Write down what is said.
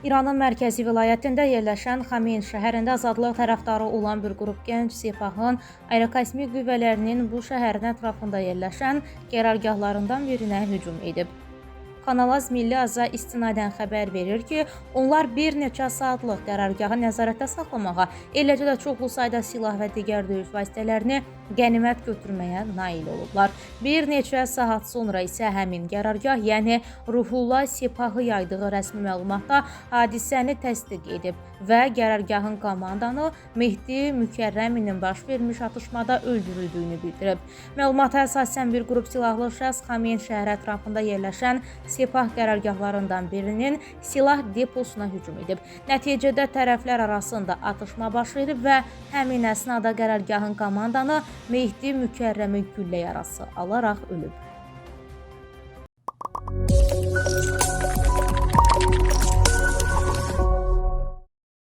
İranın mərkəzi vilayətində yerləşən Xameyn şəhərində azadlıq tərəfdarı olan bir qrup gənc Sepahın aerokosmik qüvvələrinin bu şəhərin ətrafında yerləşən qərargahlarından birinə hücum edib. Kanalaz Milli Aza istinadən xəbər verir ki, onlar bir neçə saatlıq qərargahı nəzarətdə saxlamağa, eləcə də çoxlu sayda silah və digər döyüş vasitələrini qənimət götürməyə nail olublar. Bir neçə saat sonra isə həmin qərargah, yəni Ruhullah Sepahı yaydığı rəsmi məlumatda hadisəni təsdiq edib və qərargahın komandanı Mehdi Mükərrəminin baş vermiş atışmada öldürüldüyünü bildirib. Məlumata əsasən bir qrup silahlı şəxs Xameyn şəhəri ətrafında yerləşən Sepah qərargahlarından birinin silah deposuna hücum edib. Nəticədə tərəflər arasında atışma baş verib və həmin əsnada qərargahın komandanı Mehdi Mükərrəmi güllə yarası alaraq ölüb.